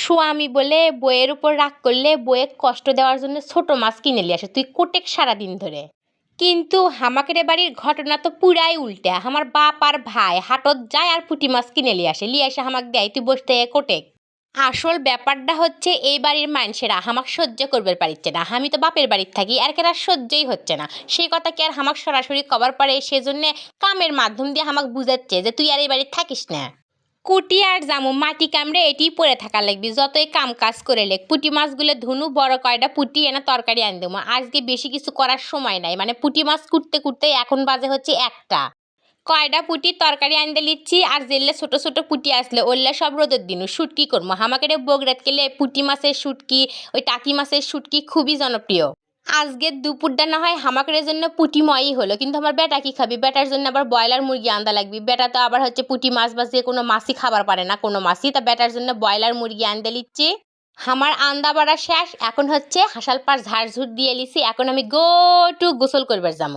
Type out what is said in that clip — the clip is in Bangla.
স্বামী বলে বইয়ের উপর রাগ করলে বইয়ে কষ্ট দেওয়ার জন্য ছোট মাছ কিনে নিয়ে আসে। তুই কোটেক সারাদিন ধরে। কিন্তু হামাকের বাড়ির ঘটনা তো পুরাই উল্টা। আমার বাপ আর ভাই হাটত যায় আর পুঁটি মাছ কিনে নিয়ে আসে। লিয়ে এসে আমাকে দেয়, তুই বসতে কোটেক। আসল ব্যাপারটা হচ্ছে এই বাড়ির মানুষেরা হামাক সহ্য করবে পারিচ্ছে না। আমি তো বাপের বাড়ির থাকি, আর কেরা সহ্যই হচ্ছে না। সেই কথা কি আর হামাক সরাসরি কবার পারে? সেজন্য কামের মাধ্যম দিয়ে হামাক বুঝাচ্ছে যে তুই আর এই বাড়ির থাকিস না। কুটি আর জামু, মাটি কামড়ে এটি পরে থাকা লাগবে। যতই কাম কাজ করে লেখ, পুঁটি মাছগুলো ধুনু, বড় কয়টা পুঁটি এনে তরকারি আনি দেবো আজকে বেশি কিছু করার সময় নাই মানে পুটি মাছ কুটতে কুটতে এখন বাজে হচ্ছে একটা। কয়টা পুঁটি তরকারি আনতে লিচ্ছি আর জেললে ছোট ছোট পুঁটি আসলে ওরলে সব রোদের দিনু, শুটকি করব আমাকে বগরাত গেলে পুঁটি মাছের শুটকি, ওই টাকি মাছের শুটকি খুবই জনপ্রিয়। আজকের দুপুরটা না হয় হামাকের জন্য পুঁটিময়ই হলো। কিন্তু আমার বেটা কি খাবি? বেটার জন্য আবার ব্রয়লার মুরগি আনতে লাগবি। বেটা তো আবার হচ্ছে পুটি মাছ বা যে কোনো মাছই খাবার পারে না, কোনো মাছই। তা বেটার জন্য ব্রয়লার মুরগি আনতে লিচ্ছি। আমার আন্দা বাড়া শেষ। এখন হচ্ছে হাসাল পাড় ঝাড় ঝুট দিয়ে লিছি। এখন আমি গো টু গোসল করবার যাব